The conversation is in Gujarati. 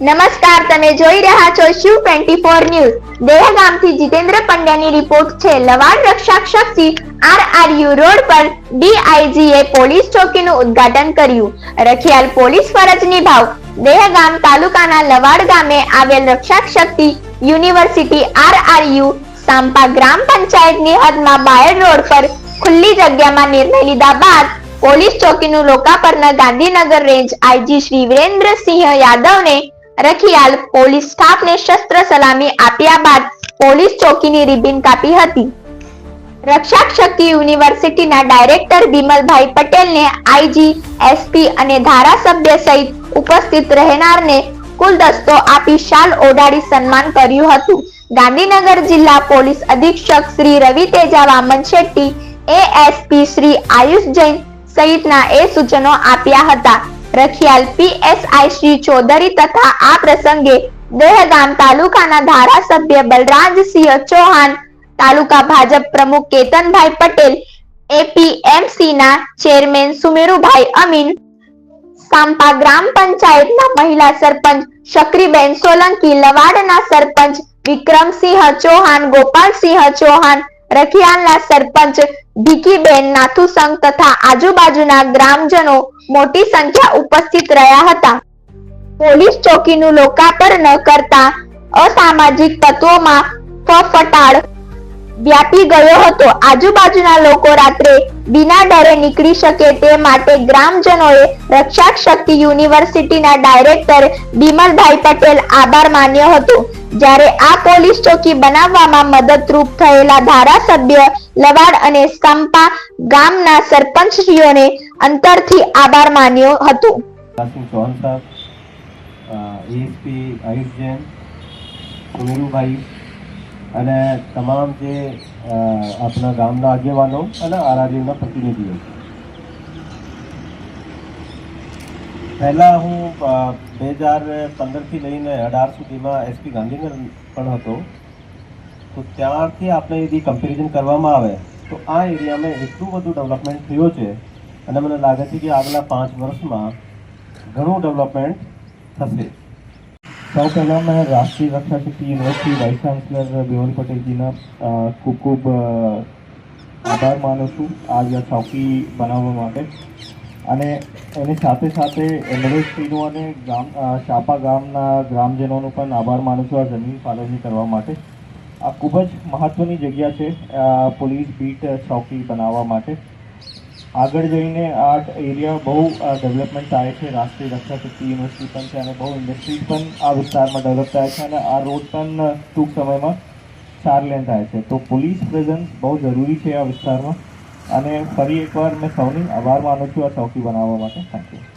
નમસ્કાર, તમે જોઈ રહ્યા છો શિવ 24 ન્યૂઝ દહેગામથી જીતેન્દ્ર પંડ્યાની રિપોર્ટ છે, લવાડ રક્ષક શક્તિ આરઆરયુ રોડ પર ડીઆઈજીએ પોલીસ ચોકીનું ઉદ્ઘાટન કર્યું. રખિયાલ પોલીસ ફરજ નિભાવ. દેહગામ તાલુકાના લવાડ ગામે આવેલ રક્ષક શક્તિ યુનિવર્સિટી આરઆરયુ સાંપા ગ્રામ પંચાયતની હદમાં બાયડ રોડ પર ખુલ્લી જગ્યામાં નિર્ણય લીધા બાદ પોલીસ ચોકીનું લોકાપર્ણ ગાંધીનગર રેન્જ આઈજી શ્રી વિરેન્દ્રસિંહ યાદવને રખિયાલ પોલીસ સ્ટાફને શસ્ત્ર સલામી આપ્યા બાદ પોલીસ ચોકીની રિબિન કાપી હતી. રક્ષક શક્તિ યુનિવર્સિટીના ડાયરેક્ટર બિમલભાઈ પટેલને આઈજી, એસપી અને ધારાસભ્ય સહિત ઉપસ્થિત રહેનારને કુલદસ્તો આપી શાલ ઓઢાડી સન્માન કર્યું હતું. ગાંધીનગર જિલ્લા પોલીસ અધિક્ષક શ્રી રવિ તેજા, વામન શેટ્ટી, એએસપી શ્રી આયુષ જૈન સહિતના એ સૂચનો આપ્યા હતા. રખિયાલ પીએસઆઈ શ્રી ચૌધરી તથા આ પ્રસંગે દહેગામ તાલુકાના ધારાસભ્ય બલરાજસિંહ ચૌહાણ, તાલુકા ભાજપ પ્રમુખ કેતનભાઈ પટેલ એપીએમસી ના ચેરમેન સુમેરુભાઈ અમીન, સાંપા ગ્રામ પંચાયતના મહિલા સરપંચ શકરીબેન સોલંકી, લવાડના સરપંચ વિક્રમસિંહ ચૌહાણ, ગોપાલસિંહ ચૌહાણ રખિયાલના સરપંચ ભીખીબેન નાથુસંગ તથા આજુબાજુના ગ્રામજનો મોટી સંખ્યા ઉપસ્થિત રહ્યા હતા. પોલીસ ચોકીનું લોકાર્પણ કરતા અસામાજિક તત્વોમાં ફફટાડ વ્યાપી ગયો હતો. આજુબાજુના લોકો રાત્રે વિના ડરે નીકળી શકે તે માટે ગ્રામજનોએ રક્ષા શક્તિ યુનિવર્સિટીના ડાયરેક્ટર બિમલભાઈ પટેલ આભાર માન્યો હતો. જ્યારે આ પોલીસ ચોકી બનાવવામાં મદદરૂપ થયેલા ધારાસભ્ય લવાડ અને સંપા ગામના સરપંચશ્રીઓને અંતરથી આભાર માન્યો હતો. ચૌહાણ અને તમામ જે આપણા ગામના આગેવાનો અને આરઆરયુના પ્રતિનિધિઓ. પહેલાં હું બે હજાર પંદરથી લઈને અઢાર સુધીમાં એસપી ગાંધીનગર પણ હતો. તો ત્યારથી આપણે यदि કમ્પેરિઝન કરવામાં આવે, તો આ એરિયામાં એટલું બધું ડેવલપમેન્ટ થયું છે અને મને લાગે છે કે આગલા પાંચ વર્ષમાં ઘણું ડેવલપમેન્ટ થશે. સૌ પહેલાં મેં Rashtriya Raksha Shakti university vice chancellor Bimal પટેલજીના ખૂબ ખૂબ આભાર માનું છું આ ચોકી બનાવવા માટે. અને એની સાથે સાથે એમએલએશ્રીનું અને ગામ શાપા ગામના ગ્રામજનોનું પણ આભાર માનું છું આ જમીન ફાળવણી કરવા માટે. આ ખૂબ જ મહત્ત્વની જગ્યા છે પોલીસ બીટ ચોકી બનાવવા માટે. આગળ જઈને આ એરિયા બહુ ડેવલપમેન્ટ થાય છે. રાષ્ટ્રીય રક્ષા શક્તિ યુનિવર્સિટી પણ છે અને બહુ ઇન્ડસ્ટ્રીઝ પણ આ વિસ્તારમાં ડેવલપ થાય છે અને આ રોડ પણ ટૂંક સમયમાં ચાર લેન થાય છે. તો પોલીસ પ્રેઝન્સ બહુ જરૂરી છે આ વિસ્તારમાં. અને ફરી એકવાર મેં સૌની આભાર માનું છું આ ચોકી બનાવવા માટે. Thank you